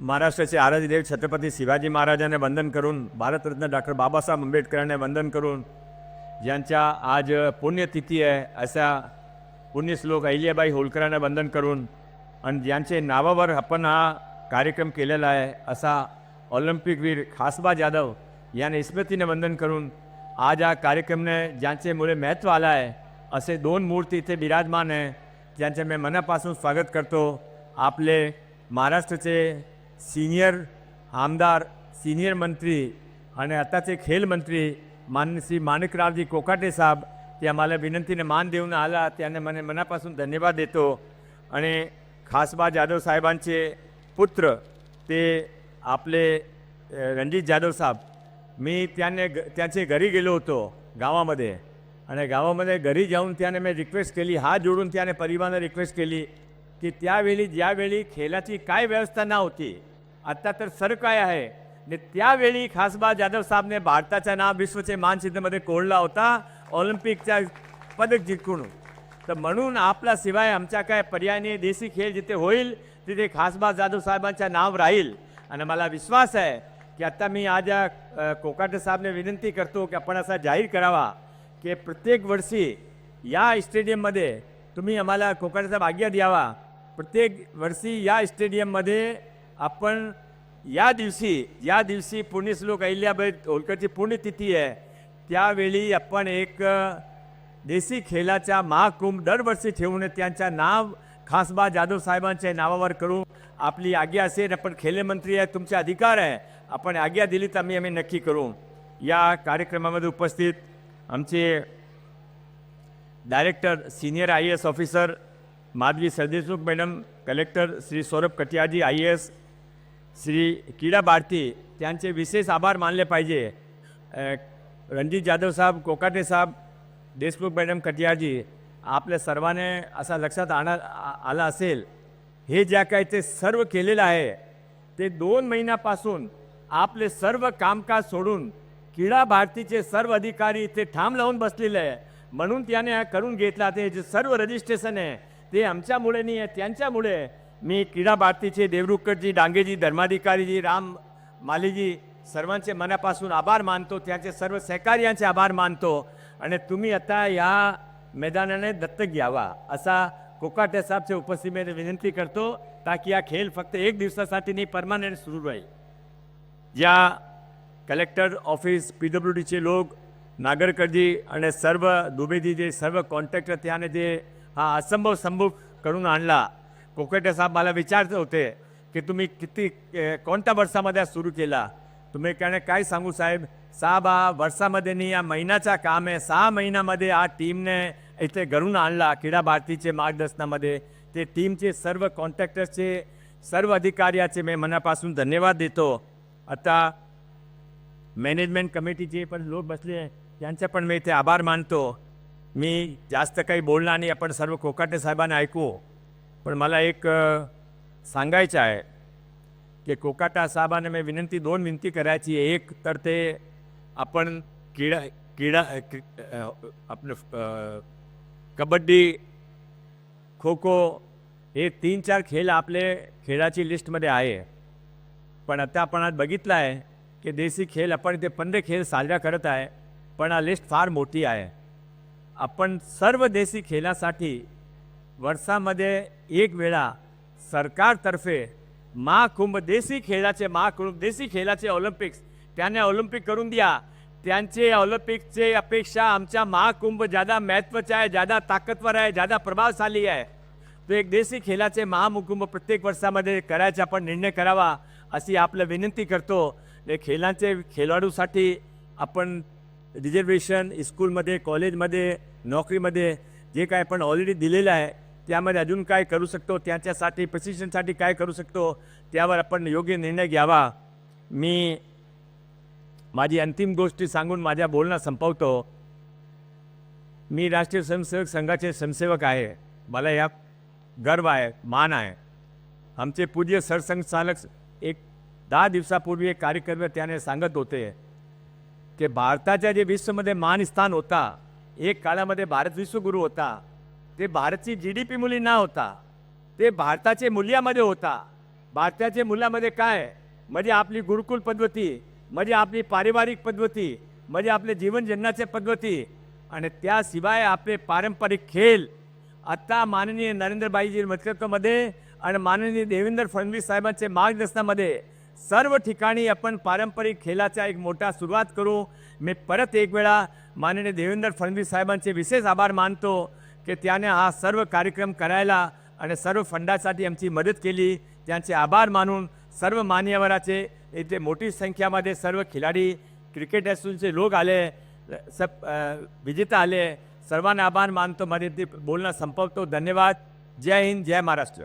महाराष्ट्राचे आराध्यदेव छत्रपती शिवाजी महाराजांना वंदन करून भारतरत्न डॉक्टर बाबासाहेब आंबेडकरांना वंदन करून ज्यांच्या आज पुण्यतिथी आहे अशा पुण्यश्लोक अहिल्याबाई होळकरांना वंदन करून आणि ज्यांचे नावावर आपण हा कार्यक्रम केलेला आहे असा ऑलिम्पिकवीर खासबा जाधव यांना स्मृतीने वंदन करून आज या कार्यक्रमने ज्यांच्यामुळे महत्त्व आलं आहे असे दोन मूर्ती इथे विराजमान आहे ज्यांचे मी मनापासून स्वागत करतो. आपले महाराष्ट्राचे सिनियर आमदार सिनियर मंत्री आणि आताचे खेल मंत्री मान्य श्री माणिकरावजी कोकाटे साहेब ते आम्हाला विनंतीने मान देऊन आला. त्याने મને मनापासून धन्यवाद देतो. आणि खासबा जाधव साहेबांचे पुत्र ते आपले रणजित जाधव साहेब मी त्याने ग त्याचे घरी गेलो होतो गावामध्ये. आणि गावामध्ये घरी जाऊन त्याने मी रिक्वेस्ट केली हात जोडून त्याने परिवाराने रिक्वेस्ट केली की त्यावेळी ज्यावेळी खेळाची काय व्यवस्था नव्हती आत्ता तर सर काय आहे? आणि त्यावेळी खासबा जाधव साहेबने भारताचं नाव विश्वचे मानचित्रमध्ये कोरला होता ऑलिम्पिकचा पदक जिंकून. तर म्हणून आपला शिवाय आमच्या काय पर्यायने देशी खेळ जिथे होईल तिथे खासबा जाधव साहेबांचं नाव राहील. आणि मला विश्वास आहे की आता मी आज या कोकाटे साहेबने विनंती करतो की आपण असा जाहीर करावा की प्रत्येक वर्षी या स्टेडियममध्ये तुम्ही आम्हाला कोकाटे साहेब आज्ञा द्यावा. प्रत्येक वर्षी या स्टेडियममध्ये आपण या दिवशी या दिवशी पुण्यश्लोक अहिल्याबाई होलकरची पुण्यतिथी आहे. त्यावेळी आपण एक देशी खेळाचा महाकुंभ दरवर्षी ठेवून त्यांच्या नाव खासबा जाधव साहेबांच्या नावावर करू आपली आज्ञा असेल आपण खेलमंत्री आहे तुमचे अधिकार आहे आपण आज्ञा दिली तर आम्ही आम्ही नक्की करू. या कार्यक्रमामध्ये उपस्थित आमचे director senior I A S officer Madhavi Sardeshmukh madam collector Shri Saurabh कटियाजी I A S Shri किडा भारती त्यांचे विशेष आभार मानले पाहिजे. रणजित जाधव साहेब कोकाटे साहेब देशमुख मॅडम कटियाजी आपल्या सर्वाने असा लक्षात आणा आ- आला असेल. हे ज्या काय ते सर्व केलेलं आहे ते दोन महिन्यापासून आपले सर्व कामकाज सोडून क्रीडा भारतीचे सर्व अधिकारी इथे ठाम लावून बसलेले आहे. म्हणून त्याने करून घेतला ते जे सर्व रजिस्ट्रेशन आहे ते आमच्यामुळे नाही आहे त्यांच्यामुळे आहे. मी क्रीडा भारतीचे देवरुखकरजी डांगेजी धर्माधिकारीजी राम मालीजी सर्वांचे मनापासून आभार मानतो त्यांचे सर्व सहकार्यांचे आभार मानतो. आणि तुम्ही आता या मैदानाने दत्तक घ्यावा असा कोकाटे साहेबच्या उपस्थितीमध्ये विनंती करतो ताकी हा खेळ फक्त एक दिवसासाठी नाही परमानंट सुरू राहील. या कलेक्टर ऑफिस पी डब्ल्यू डीचे लोक नागरकरजी आणि सर्व दुबेजी जे सर्व कॉन्ट्रॅक्टर त्याने जे हा असंभव संभव करून आणला कोकटे साहेब मला विचारत होते की तुम्ही किती कोणत्या वर्षामध्ये सुरू केला? तुम्ही त्याने काय सांगू साहेब? साहेब हा वर्षामध्ये नाही या महिन्याचा काम आहे. सहा महिन्यामध्ये हा टीमने इथे घरून आणला क्रीडा भारतीचे मार्गदर्शनामध्ये. ते टीमचे सर्व कॉन्ट्रॅक्टर्सचे सर्व अधिकाऱ्याचे मी मनापासून धन्यवाद देतो. आता मॅनेजमेंट कमिटीचे पण लोक बसले आहे त्यांचे पण मी इथे आभार मानतो. मी जास्त काही बोलणार नाही आपण सर्व कोकाटे साहेबांना ऐकू. पण मला एक सांगायचं आहे की कोकाटा साहेबांना मी विनंती दोन विनंती करायची. आहे एक तर ते आपण क्रीडा क्रीडा आपलं कबड्डी खो खो हे तीन चार खेळ आपले खेळाची लिस्टमध्ये आहे. पण आता आपण आज बघितलं आहे की देशी खेळ आपण ते पंधरा खेळ साजरा करत आहे पण हा लिस्ट फार मोठी आहे. आपण सर्व देशी खेळासाठी वर्षामध्ये एक वेळा सरकारतर्फे महाकुंभ देशी खेळाचे महाकुंभ देशी खेळाचे ऑलिम्पिक्स त्यांना ऑलिम्पिक करून द्या. त्यांचे ऑलिम्पिकचे अपेक्षा आमच्या महाकुंभ ज्यादा महत्त्वाचे आहे ज्यादा ताकदवर आहे ज्यादा प्रभावशाली आहे तो एक देशी खेळाचे महामुकुंभ प्रत्येक वर्षामध्ये करायचा आपण निर्णय करावा अशी आपलं विनंती करतो. ते खेळांचे खेळाडूसाठी आपण रिझर्वेशन स्कूलमध्ये कॉलेजमध्ये नोकरीमध्ये जे काय आपण ऑलरेडी दिलेलं आहे त्यामध्ये अजून काय करू शकतो? त्याच्यासाठी प्रशिक्षणसाठी काय करू शकतो? त्यावर आपण योग्य निर्णय घ्यावा. मी माझी अंतिम गोष्टी सांगून माझ्या बोलणं संपवतो. मी राष्ट्रीय स्वयंसेवक संघाचे स्वयंसेवक आहे. मला या गर्व आहे मान आहे. आमचे पूज्य सरसंघचालक एक दहा दिवसापूर्वी एक कार्यक्रम त्याने सांगत होते की भारताच्या जे विश्वमध्ये मान स्थान होता एक काळामध्ये भारत विश्वगुरू होता. ते भारतची जी डी पी मुली ना होता ते भारताचे मूल्यामध्ये होता. भारताच्या मूल्यामध्ये काय? म्हणजे आपली गुरुकुल पद्धती म्हणजे आपली पारिवारिक पद्धती म्हणजे आपले जीवन जगण्याच्या पद्धती. आणि त्याशिवाय आपले पारंपरिक खेळ आत्ता माननीय नरेंद्रबाईजी नेतृत्वामध्ये आणि माननीय देवेंद्र फडणवीस साहेबांचे मार्गदर्शनामध्ये सर्व ठिकाणी आपण पारंपरिक खेळाचा एक मोठा सुरुवात करू. मी परत एक वेळा माननीय देवेंद्र फडणवीस साहेबांचे विशेष आभार मानतो. की त्याने हा सर्व कार्यक्रम करायला आणि सर्व फंडासाठी आमची मदत केली. त्यांचे आभार मानून सर्व मान्यवराचे इथे मोठी संख्यामध्ये सर्व खिलाडी क्रिकेट असोसिएशनचे लोक आले सब विजेता आले. सर्वांना आभार मानतो. मध्ये ते बोलणं संपवतो. धन्यवाद. जय हिंद जय महाराष्ट्र.